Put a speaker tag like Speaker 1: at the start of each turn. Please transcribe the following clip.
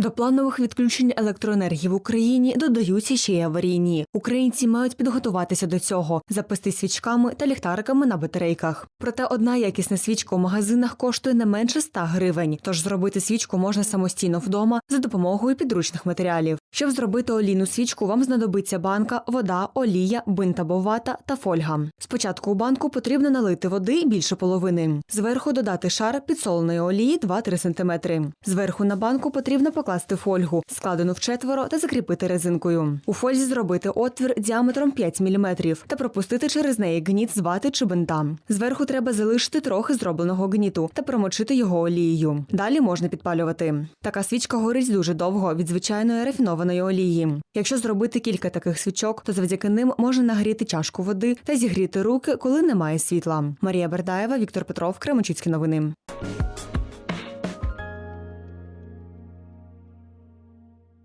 Speaker 1: До планових відключень електроенергії в Україні додаються ще й аварійні. Українці мають підготуватися до цього, запасти свічками та ліхтариками на батарейках. Проте одна якісна свічка у магазинах коштує не менше 100 гривень. Тож зробити свічку можна самостійно вдома за допомогою підручних матеріалів. Щоб зробити олійну свічку, вам знадобиться банка, вода, олія, бинт або вата та фольга. Спочатку у банку потрібно налити води більше половини. Зверху додати шар підсоленої олії 2-3 см. Зверху на банку потрібно покласти фольгу, складену в четверо та закріпити резинкою. У фользі зробити отвір діаметром 5 мм та пропустити через неї гніт з вати чи бинта. Зверху треба залишити трохи зробленого гніту та промочити його олією. Далі можна підпалювати. Така свічка горить дуже довго від звичайної рафінованої олії. Якщо зробити кілька таких свічок, то завдяки ним можна нагріти чашку води та зігріти руки, коли немає світла. Марія Бердаєва, Віктор Петров, Кременчуцькі новини.